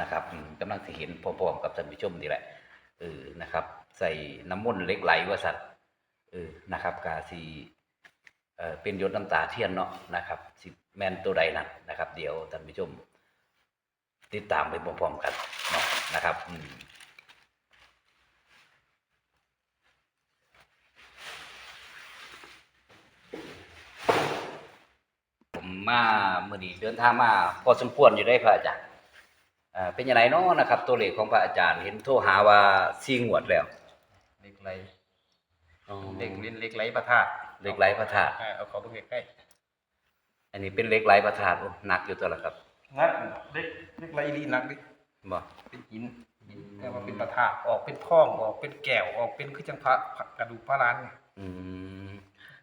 นะครับกำลังสิเห็นพร้อมๆกับท่านผู้ชมนี่แหละเออนะครับ ใส่น้ำมนต์เล็กไหลว่าสัตว์เออนะครับกาสีเออเป็นยศน้ำตาเทียนเนาะนะครับสิแมนตัวใดนั่นนะครับ เดี๋ยวท่านผู้ชม ติดตามไปพร้อมๆกันเนาะนะครับอืมผมมาเมื่อนี้เดินทางมา พอสมควรอยู่ได้พระอาจารย์ เป็นยังไงเนาะนะครับ ตัวเลขของพระอาจารย์เห็นโทรหาว่าซีงวดแล้วเหล็กไหลเหล็กเล่นเหล็กไหลประทาดเหล็กไหลพระธาตุอ่เอาเขาไปใกล้อันนี้เป็นเหล็กไหลพระธาตุโอ้หนักอยู่ตัวละครับๆนักเหล็กเหล็กไหลลีนักดิบ่เป็นหินหินแต่ว่าเป็นประทาดออกเป็นท่องออกเป็นแก้วออกเป็นคือจังพระกระดูกพระล้านเนี่ยอืม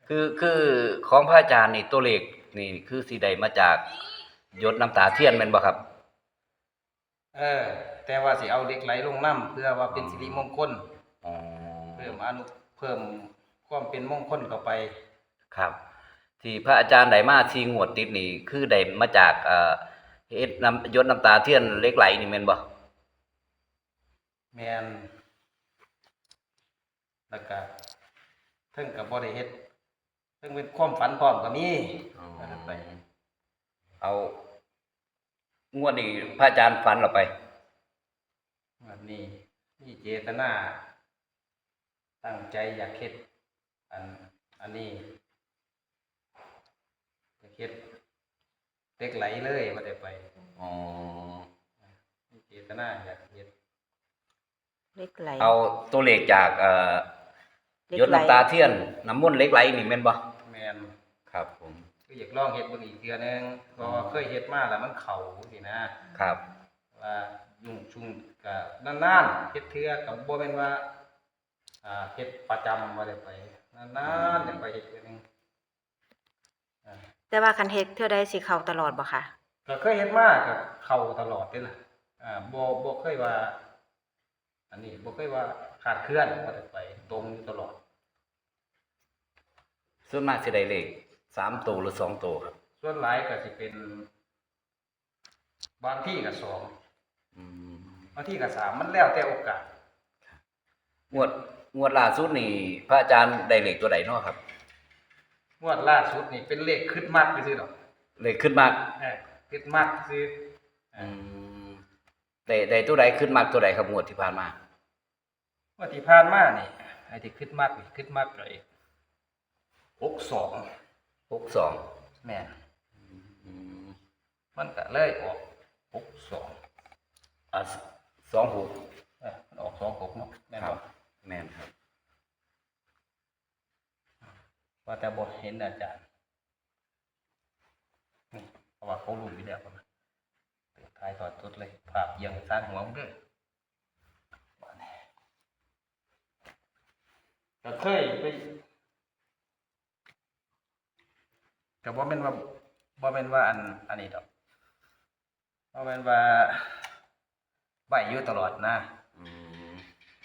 คือคือของพระอาจารย์นี่ตัวเลขนี่คือสีใดมาจากยศน้ำตาเทียนแม่นบ่ครับ เออ แต่ว่าสิเอาเหล็กไหลลงน้ำเพื่อว่าเป็นสิริมงคล อ๋อเพิ่มอนุเพิ่มความเป็นมงคลเข้าไป ครับ ที่พระอาจารย์ได้มาซีงวดติดนี่คือได้มาจากเอ่อเฮ็ดน้ำยศน้ำตาเทียนเหล็กไหลนี่แม่นบ่แมนแล้วก็เพิ่งกับบ่ได้เฮ็ดเพิ่งเป็นความฝันพร้อมก็มีว่ากันไปเอา งวดนี้พระอาจารย์ฝันเราไปแบบนี้นี่เจตนา ตั้งใจอยากเฮ็ดอันอันนี้อยากเฮ็ดเล็กไหลเลยบ่ได้ไปอ๋อนี่เจตนาอยากเฮ็ดเล็กไหลเอาตัวเลขจากเอ่อเหล็กยศไหลน้ำตาเทียนน้ำมนต์เหล็กไหลนี่แม่นบ่แมนครับผม ก็อยากลองเฮ็ดเบิ่งอีกเทื่อนึงเพราะว่าเคยเฮ็ดมาแล้วมันเข้าสินะครับ ว่ายุ่งชุงกับนานๆเฮ็ดเทื่อกับบ่แม่นว่าอ่าเฮ็ดประจำบ่ได้ไปนานๆจะไปเฮ็ดเทื่อนึงอ่าแต่ว่าคันเฮ็ดเท่าใดสิเข้าตลอดบ่ค่ะก็เคยเฮ็ดมาก็เข้าตลอดเด้ล่ะอ่าบ่บ่เคยว่า อันนี้บ่เคยว่าขาดเคลื่อนบ่ได้ไปตรงอยู่ตลอดส่วนมากสิได้เลข สามตัวหรือสองตัวครับ ส่วนหลายก็สิเป็นบางที่ก็สองอืมบางที่ก็สามมันแล้วแต่โอกาสงวดงวดล่าสุดนี่ พระอาจารย์ได้เลขตัวใดเนาะครับ งวดล่าสุดนี่เป็นเลขขึ้นมากซื่อๆดอกเลขขึ้นมากเออขึ้นมากซื่ออืมได้ได้ตัวใดขึ้นมากตัวใดครับงวดที่ผ่านมาว่าที่ผ่านมานี่ไอ้ที่ขึ้นมากนี่ขึ้นมากเลยหกสอง หกสองแม่นอืมมันก็เลยออกหกสองอะสองหกเออมันออกสองหกเนาะแม่นครับ บ่แม่นครับ ว่าแต่บทเห็นอาจารย์นี่เพราะว่าเขารู้อยู่แล้วนะเปิดท้ายถอดตุดเลยภาพเอียังสร้างหัวมันเด้อว่าแน่ก็เคยไป ก็บ่แม่นว่าบ่แม่นว่าอันอันนี้ดอกบ่แม่นว่าใบอยู่ตลอดนะอืม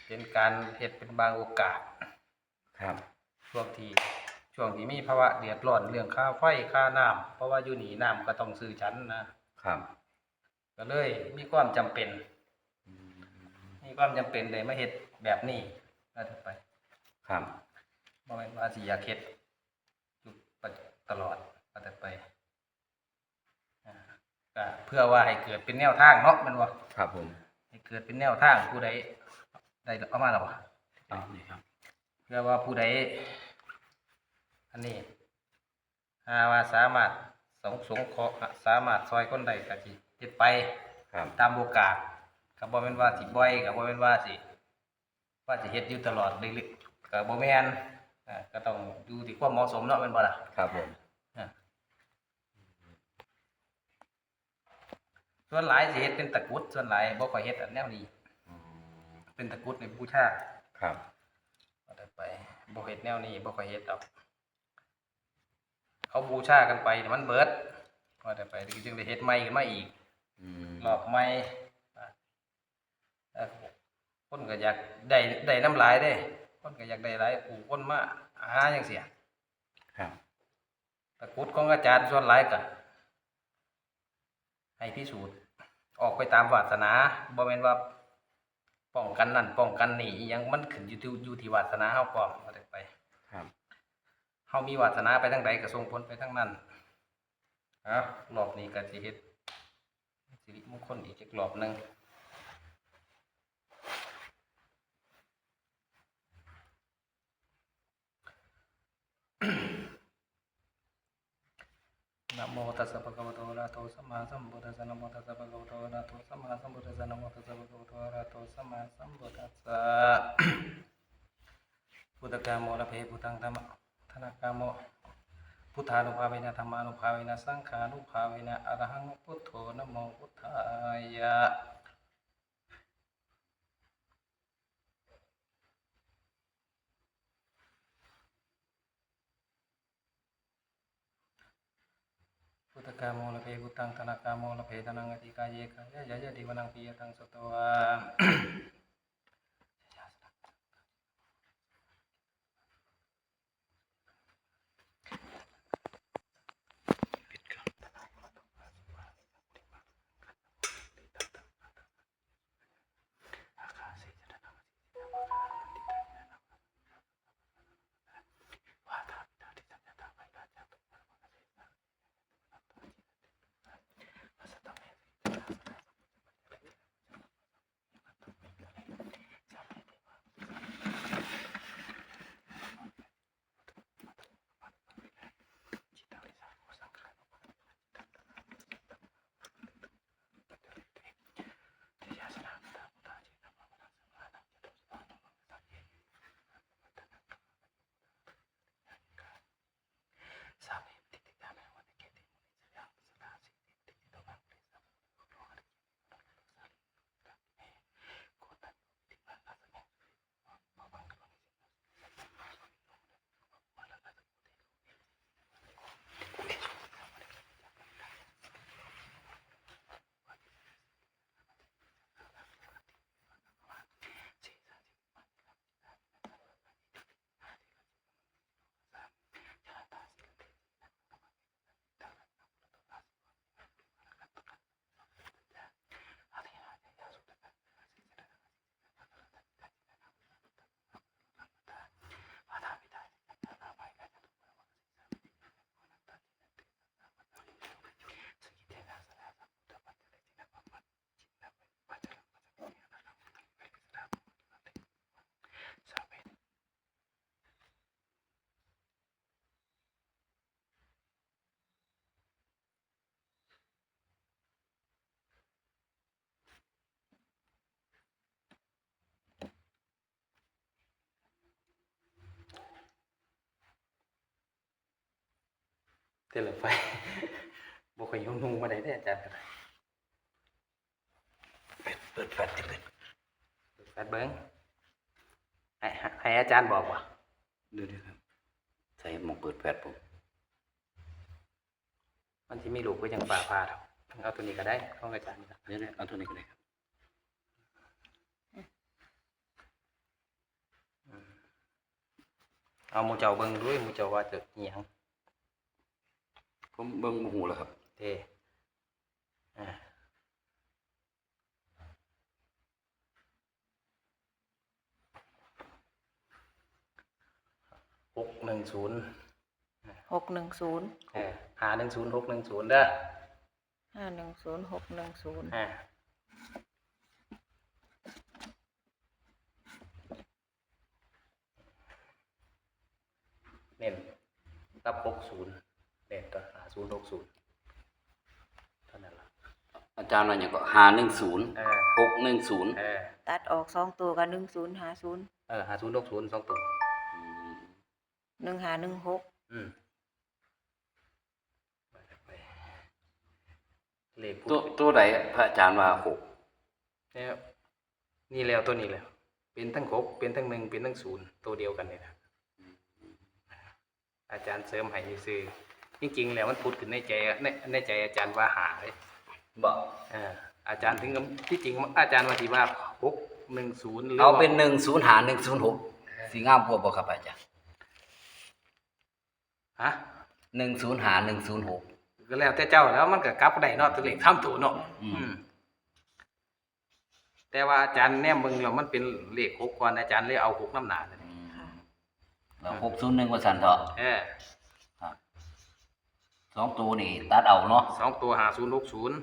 เป็นการเฮ็ดเป็นบางโอกาส ครับช่วงที่ช่วงที่มีภาวะเดือดร้อนเรื่องค่าไฟค่าน้ำเพราะว่าอยู่นี่น้ำก็ต้องซื้อชั้นนะครับก็เลยมีความจำเป็น อืมมีความจำเป็นเลยมาเฮ็ดแบบนี้ก็จะไปครับบ่แม่นว่าสิอยากเฮ็ดอยู่ประจตลอดก็จะไปอ่าก็เพื่อว่าให้เกิดเป็นแนวทางเนาะแมันว่าครับผมให้เกิดเป็นแนวทางผู้ใดได้เอามาแล้วบ่เอานี่ครับ เพื่อว่าผู้ใดอันนี้หาว่าสามารถสงสงเคราะห์สามารถซอยคนใดก็สิเฮ็ดไปครับตามโอกาสก็บ่แม่นว่าสิบ่อยก็บ่แม่นว่าสิว่าสิเฮ็ดอยู่ตลอดเรื่อยๆก็บ่แม่นอ่าก็ต้องดูที่ความเหมาะสมเนาะแม่นบ่ล่ะครับผม อ่า ส่วนหลายสิเฮ็ดเป็นตะกรุดส่วนหลายบ่ค่อยเฮ็ดอันแนวนี้อืมเป็นตะกรุดในบูชาครับก็ได้ไปบ่เฮ็ดแนวนี้บ่ค่อยเฮ็ดดอกเขาบูชากันไปเนี่ยมันเบิดก็ได้ไปจึงได้เฮ็ดใหม่ขึ้นมาอีกอืมรอบใหม่อะเอ้อคนก็อยากได้ได้น้ำลายเด้คนก็อยากได้หลายผู้คนมาหาจังซี่ครับตะกรุดของอาจารย์ส่วนหลายก็ให้พิสูจน์ อออกไปตามวาสนาบ่แม่นว่าป้องกันนั่นป้องกันนี่อิหยังมันขึ้นอยู่ที่อยู่ที่วาสนาเฮาพร้อมว่าได้ไปครับเฮามีวาสนาไปทางใดก็ส่งผลไปทางนั้นอะรอบนี้ก็สิเฮ็ดสิริมงคลอีกจักรอบหนึง นะโมตัสสะภะคะวะโตอะระหะโตสัมมาสัมพุทธัสสะนะโมตัสสะภะคะวะโตอะระหะโตสัมมาสัมพุทธัสสะนะโมตัสสะภะคะวะโตอะระหะโตสัมมาสัมพุทธัสสะพุทธกามโมระเพพุทธังธรรมธนกามโมพุทธานุภาเวนะธรรมานุภาเวนะสังขานุภาเวนะอรหังพุทโธนะโมพุทธายะ ตกามโมลเพพุตังธนากามโมลเพธนังอธิกายเยกายะยะยะดิวนังปียตังสตวา เตลไฟบ่ค่อยยุ่งนุ่งมาได้เด้อาจารย์ก็ได้เปิดเปิดแฟลชเปิดแปดเบิ้งให้ให้อาจารย์บอกว่าดูดิครับใส่หมองเปิดแฟลชผมมันที่มีลูกก็ยังป่าพาดเอาตัวนี้ก็ได้ของอาจารย์นี่ล่ะเดี๋ยวเอาตัวนี้ก็ได้ครับเอามูเจ้าเบิ้งด้วยมูเจ้าว่าจะเหียง ผมเบิ่งบ่ฮู้แล้วครับเทอ่าหกหนึ่งศูนย์หกหนึ่งศูนย์เออหาหนึ่งศูนย์หกหนึ่งศูนย์เด้อห้าหนึ่งศูนย์หกหนึ่งศูนย์อ่าเน้นรับหกศูนย์เน้นตัวหา ศูนย์หกศูนย์เท่านั้นละอาจารย์ว่าหยังก็510เออ610เออตัดออกสองตัวกับหนึ่งศูนย์หาศูนย์เออหาศูนย์หกศูนย์สองตัวอืมหนึ่งหาหนึ่งหกอืมไปไปเลขตัวตัวใดพระอาจารย์ว่าหกเนี่ยนี่แล้วตัวนี้แล้ว เป็นทั้งหกเป็นทั้งหนึ่งเป็นทั้งศูนย์ตัวเดียวกันเลยนะอาจารย์เสริมให้ซื้อ จริงๆแล้วมันพูดขึ้นในใจในในใจอาจารย์ว่าหาเลยบ่เอออาจารย์ถึงกับที่จริงอาจารย์ว่าที่ว่าหกหนึ่งศูนย์หรือเอาว่าเป็น105 106สิงามกว่าบ่ครับอาจารย์ฮะ105 106ก็แล้วแต่เจ้าแล้วมันก็กลับได้เนาะตัวเลขสามตัวเนาะอืมอืมแต่ว่าอาจารย์แนมเบิ่งแล้วมันเป็นเลขหกก่อนอาจารย์เลยเอาหกน้ำหนาเลยค่ะแล้วหกศูนย์หนึ่งว่าสันเถอะเออครับ สองตัวนี่ตัดเอาเนาะสองตัวหาศูนย์หกศูนย์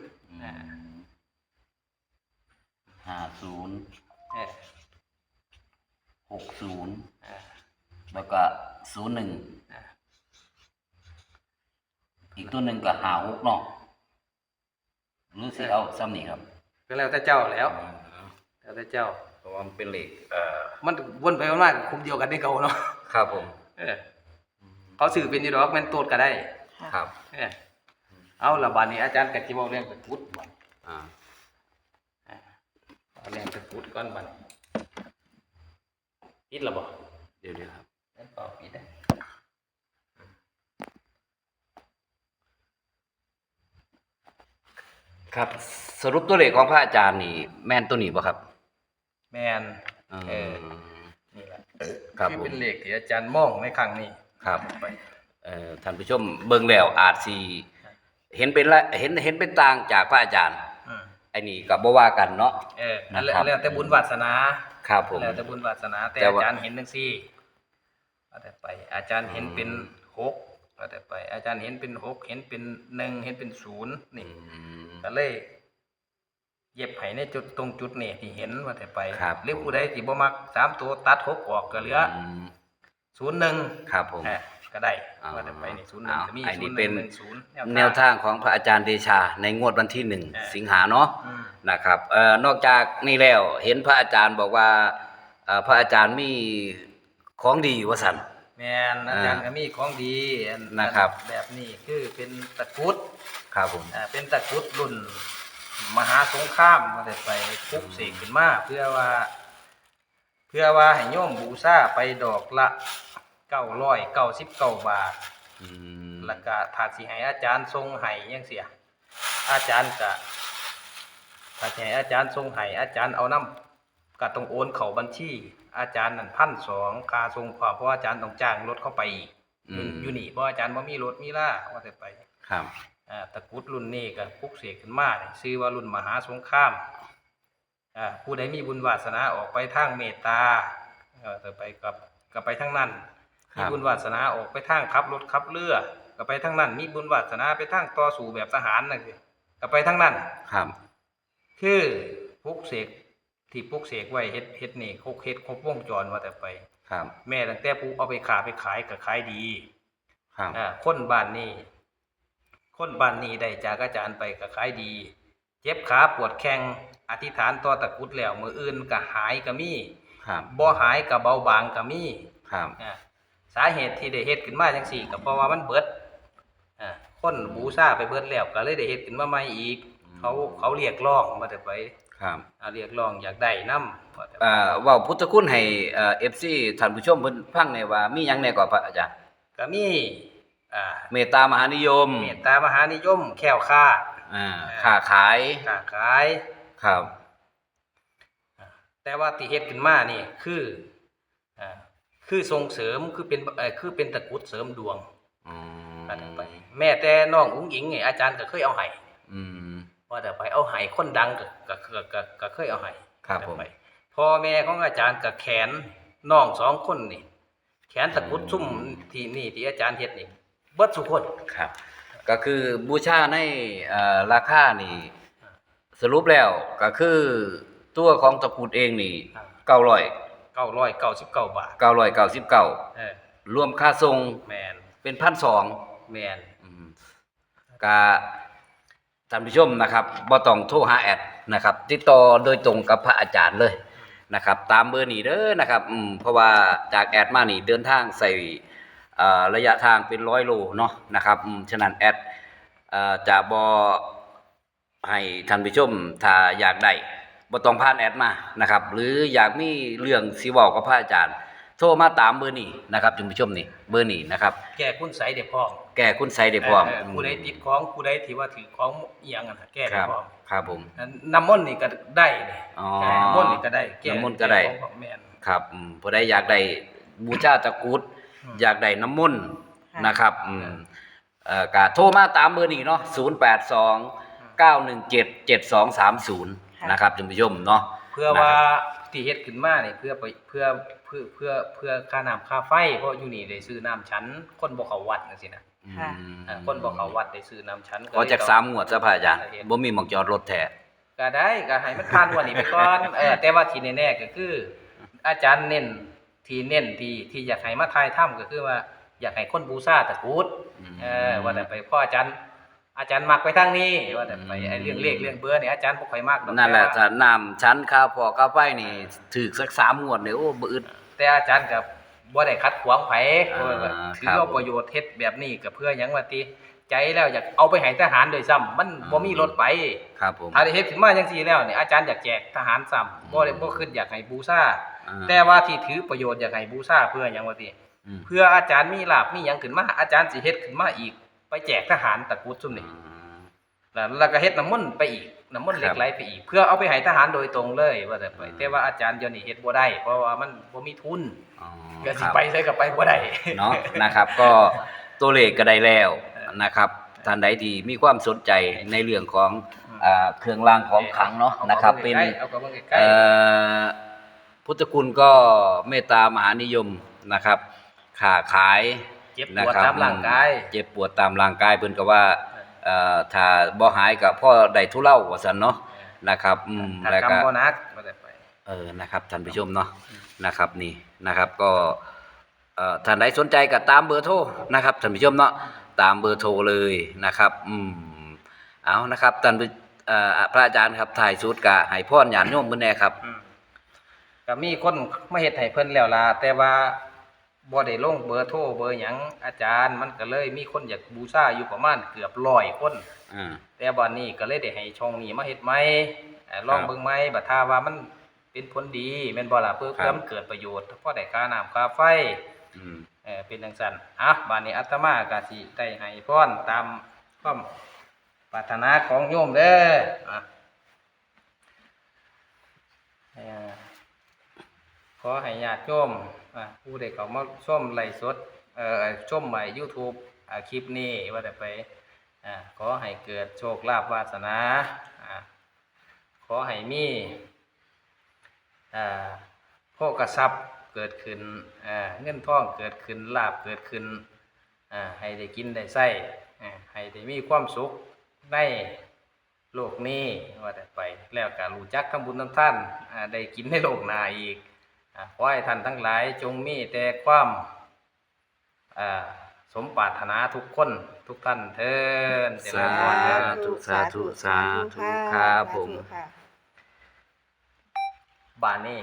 ห้าศูนย์เออหกศูนย์เออแล้วก็ศูนย์หนึ่งอ่าอีกตัวหนึ่งก็หาหกเนาะหรือสิเอาซ้ำนี่ครับ ก็แล้วแต่เจ้าแล้ว แล้วแต่เจ้าเพราะว่ามันเป็นเหล็กเอ่อมันวนไปวนมาคุมเดียวกันได้เก่าเนาะครับผม เออเขาสื่อเป็นอยู่ดอกแม่นโตดก็ได้ ค่ะครับ เออเอาละบาดนี้อาจารย์ก็สิเว้าเรื่องตะกรุดบัดอ่า เอาเรื่องตะกรุดก่อนบัดปิดและบ่เดี๋ยวเดี๋ยวครับแม่นเปล่าปิดได้ครับ สรุปตัวเลขของพระอาจารย์นี่ แม่นตัวนี้ป่ะครับแม่น เออมนี่แหละครับคือผมเป็นเลขที่อาจารย์มองในครั้งนี้ครับ ไป เอ่อท่านผู้ชมเบิ่งแล้วอาจสิเห็นเป็นละเห็นเห็นเป็นต่างจากพระอาจารย์อืมไอ้นี่ก็บ่ว่ากันเนาะ เออนั่นแหละนะครับ แล้วแต่บุญวาสนาครับผม แล้วแต่บุญวาสนา แต่แต่อาว่า จารย์เห็นจังซี่ว่าแต่ไป อาจารย์เห็นเป็นหกว่าแต่ไป อาจารย์เห็นเป็นหกเห็นเป็นหนึ่งเห็นเป็นศูนย์นี่ อืม ก็เลยเย็บไห้ในจุดตรงจุดนี่ที่เห็นว่าแต่ไปครับ หรือผู้ใดที่บ่มักสามตัวตัดหกออกก็เหลือมศูนย์หนึ่งครับผม อะ ก็ได้อ๋อว่าแต่ไปนี่ศูนย์หนึ่งอ้าวก็มีไอ้ศูนี่นย์หเป็นึ่นงหนึ่งศูนย์ แนวทางของพระอาจารย์เดชาในงวดวันที่หนึ่งเออ สิงหาเนาะอืมนะครับเอ่อนอกจากนี่แล้วเห็นพระอาจารย์บอกว่าเอ่อพระอาจารย์มีของดีว่าสัน แม่นอาจารย์ก็มีของดีอันะครับ แบบนี้คือเป็นตะกรุด ครับผม อ่าเป็นตะกรุดรุ่นมหาสงครามมาแต่ไปปลุกเสกขึ้นมาเพื่อว่า เพื่อว่าให้โยมบูชาไปดอกละ เก้าร้อยเก้าสิบเก้าบาทอืมแล้วก็ถาดสิให้อาจารย์ทรงให้ยังเสีย อาจารย์ก็ถ้าสิให้อาจารย์ทรงให้อาจารย์เอาน้ำก็ต้องโอนเข้าบัญชี อาจารย์นั่นพันสองค่าทรงความเพราะว่าอาจารย์ต้องจ้างรถเข้าไปอีกอืมอยู่นี่เพราะอาจารย์บ่มีรถมีล่าว่าแต่ไปครับอ่าตะกรุดรุ่นนี้ก็ปลุกเสกขึ้นมานี่ชื่อว่ารุ่นมหาสงครามอ่าผู้ใดมีบุญวาสนาออกไปทางเมตตาเออต่อไปกับก็ไปทางนั้นครั มีบบุญวาสนาออกไปทางขับรถขับเรือก็ไปทางนั้น มีบุญวาสนาไปทางต่อสู้แบบทหารนั่นสิก็ไปทางนั้นครับ คือปลุกเสกที่ปลุกเสกไว้เฮ็ดเฮ็ดนี่ครบเฮ็ดครบวงจรว่าแต่ไป ครับ แม่ตั้งแต่ผู้เอาไปขาไปขายก็ขายดีครับอ่าคนบ้านนี้คนบ้านนี้ได้จากอาจารย์ไปก็ขายดี เจ็บขาปวดแข้งอธิษฐานต่อตะกรุดแล้วมืออื่นก็หายก็มีครับบ่หายก็เบาบางก็มีครับอ่า สาเหตุที่ได้เฮ็ดขึ้นมาจังซี่ก็เพราะว่ามันเบิดอ่าคนบูชาไปเบิดแล้วก็เลยได้เฮ็ดขึ้นมาใหม่อีก เขาเขาเรียกร้องมาแต่ไปครับอ่าเรียกร้องอยากได้นำว่าแต่เอ่อเว้าพุทธคุณให้เอ่อ FC ท่านผู้ชมเพิ่นฟังแหน่ว่ามีหยังแหน่ก่อนพระอาจารย์ ก็มีอ่าเมตตามหานิยมเมตตามหานิยม แค้วคลาดอ่าค้าขายค้าขาย ครับ แต่ว่าที่เฮ็ดขึ้นมานี่ คืออ่า คือส่งเสริมคือเป็นเอ่อคือเป็นตะกรุดเสริมดวงอืมว่าแต่ไป แม้แต่น้องอุ้งอิงนี่อาจารย์ก็เคยเอาให้อืม ว่าแต่ไปเอาให้คนดังก็ก็ก็ก็ก็เคยเอาให้ครับว่าแต่ผม ไปพ่อแม่ของอาจารย์ก็แขนน้องสองคนนี่ แขนตะกรุดซุ่มที่นี่ที่อาจารย์เฮ็ดนี่เบิดทุกคน ครับ ก็คือบูชาในเอ่อราคานี่ สรุปแล้วก็คือตัวของตะกรุดเองนี่900 999บา ท999เออรวมค่าส่งแมนเป็น1,200แมนอืมก็ท่านผู้ชมนะครับบ่ต้องโทรหาแอดนะครับ ติดต่อโดยตรงกับพระอาจารย์เลยนะครับ ตามเบอร์นี้เด้อนะครับอืมเพราะว่าจากแอดมานี่เดินทางใส่เอ่อระยะทางเป็นร้อยโลเนาะนะครับอืมฉะนั้นแอดเอ่อจะบ่ให้ท่านผู้ชมถ้าอยากได้ บ่ต้องผ่านแอดมานะครับ หรืออยากมีเรื่องสิเว้ากับพระอาจารย์ โทรมาตามเบอร์นี้นะครับท่านผู้ชมนี่เบอร์นี้นะครับ แก้คุณใสได้พร้อมแก้คุณใส่ได้พร้อมเผู้ใดติดของผู้ใดที่ว่าถือของเอียงอะแก้คได้รับพร้อมครับผม น้ำมนต์นี่ก็ได้นี่อ๋อน้ำมนต์นี่ก็ได้แก้น้ำมนต์ก็ได้ แของของแม่น ครับอืมผู้ใดอยากได้บูชาตะกรุด อืม อยากได้น้ำมนต์ค่ะนะครับอืมเอ่อกะโทรมาตามเบอร์นี้เนาะ082 917 7230 นะครับท่านผู้ชมเนาะเพื่อว่าที่เฮ็ดขึ้นมานี่เพื่อไปเพื่อเพื่อเพื่อเพื่อค่าน้ำค่าไฟ เพราะอยู่นี่ได้ซื้อน้ำชั้น คนบ่เข้าวัดจังซี่นะค่ะ อ่าคนบ่เข้าวัดได้ซื้อน้ำชั้นขอจากสามงวดซะพระอาจารย์บ่มีหมองจอดรถแท้ก็ได้ก็ให้มันผ่านงวันนี้ไปก่อนเออแต่ว่าที่แน่ๆก็คือ อาจารย์เน้นที่เน้นที่ที่อยากให้มาทายถ้ำก็คือว่าอยากให้คนบูชาตะกรุดเออว่าแต่ไปพ่ออาจารย์ อาจารย์มักไปทางนี้ว่าแต่ไปไอ้เรื่องเลขเรื่องเบอร์เนี่ยอาจารย์บ่ค่อยมักดอกนั่นแหละต่ถ้าว่าน้ำชั้นข้าวพอข้าวไฟนี่ถูกสักสามงวดนี่โอ้บ่อึด แต่อาจารย์ก็บ่ได้ขัดขวางไผอ่าว่าว่าถือครับเอาประโยชน์เฮ็ดแบบนี้ก็เพื่อหยังว่าติใจแล้วอยากเอาไปให้ทหารโดวยซ้ำมันบ่มีรถไปครับผม ถ้าได้เฮ็ดขึ้นมาจังซี่แล้วเนี่ยอาจารย์อยากแจกทหารซ้ำบ่ได้บ่คิดอยากให้บูชาอ่า แต่ว่าที่ถือประโยชน์อยากให้บูชาเพื่อหยังว่าติ อืม เพื่ออาจารย์มีลาภมีหยังขึ้นมาอาจารย์สิเฮ็ดขึ้นมาอีก ไปแจกทหารตระกูลซุ่มนี่แล้วแล้วก็เฮ็ดน้ำมนต์ไปอีกน้ำมนต์เหล็ครักบไหลไปอีก เพื่อเอาไปให้ทหารโดยตรงเลย ว่าแต่ไปอืมแต่ว่าอาจารย์เดี๋ยวนี้เฮ็ดบ่ได้ เพราะว่ามันบ่มีทุนอ๋อก็สิครับไปใส่ก็ไปบ่ได้เนาะนะครับ ก็ตัวเลขก็ได้แล้วนะครับท่านใดที่มีความสนใจในเรื่องของอ่าเครื่องรางของขลังเนาะนะครับ เป็นเอาก็เบิ่งใกล้เอ่อพุทธคุณก็เมตตามหานิยมนะครับค้าขายๆ เจ็บปนะวดครับตามร่างกาย เจ็บปวดตามร่างกายเพิ่นก็ว่าเอ่อถ้าบ่หายก็พ่อได้ทุเลาว่าซั่นเนาะนะครับอืมถ้าแล้วกรรก็มบ่หนักว่าแต่ไปเออนะครับท่านผู้ชมเนาะนะครับนี่นะครับก็เอ่อท่านใดสนใจก็ตามเบอร์โทรนะครับท่านผู้ชมเนาะตามเบอร์โทรเลยนะครับอืมเอานะครับท่านผู้เอ่อพระอาจารย์ครับถ่ายสุดก็ให้พรญาติโยมมื้อแน่ครับอืมก็มีคนมาเฮ็ดให้เพิ่นแล้วล่ะแต่ว่า บ่ได้ลงเบอร์โทรเบอร์หยังอาจารย์มันก็เลยมีคนอยากบูชาอยู่ประมาณเกือบ100คน อ่า แต่บัดนี้ก็เลยได้ให้ช่องนี้มาเฮ็ดใหม่เอ่อลองครับเบิ่งใหม่บัดถ้าว่ามันเป็นผลดีแม่นบ่ล่ะเพื่อครับ เพื่อมันเกิดประโยชน์พอได้ค่าน้ำค่าไฟอืม เออเป็นจังซั่นอะบัดนี้อาตมาก็สิได้ให้พรตามความปรารถนาของโยมเด้ออะเอ่อขอให้ญาติโยมอะ ผู้ใดเขามาชมไลฟ์สดเอ่อชมใหม่ YouTube คลิปนี้ว่าแต่ไปอขอให้เกิดโชคลาภวาสนาอขอให้มีอ่าโภกทรัพย์เกิดขึ้นอ่าเงินทองเกิดขึ้นลาภเกิดขึ้นให้ได้กินได้ใช้อ่ให้ได้มีความสุขในโลกนี้ว่าแต่ไปแล้วก็รู้จักทำบุญทำท่านได้กินในโลกหน้าอีก ขอให้ท่านทั้งหลายจงมีแต่ความอ่าสมปรารถนาทุกคนทุกท่านเถิดเจริญพรเด้อธุสาธุสาธุครับผมค่ะบ้านนี้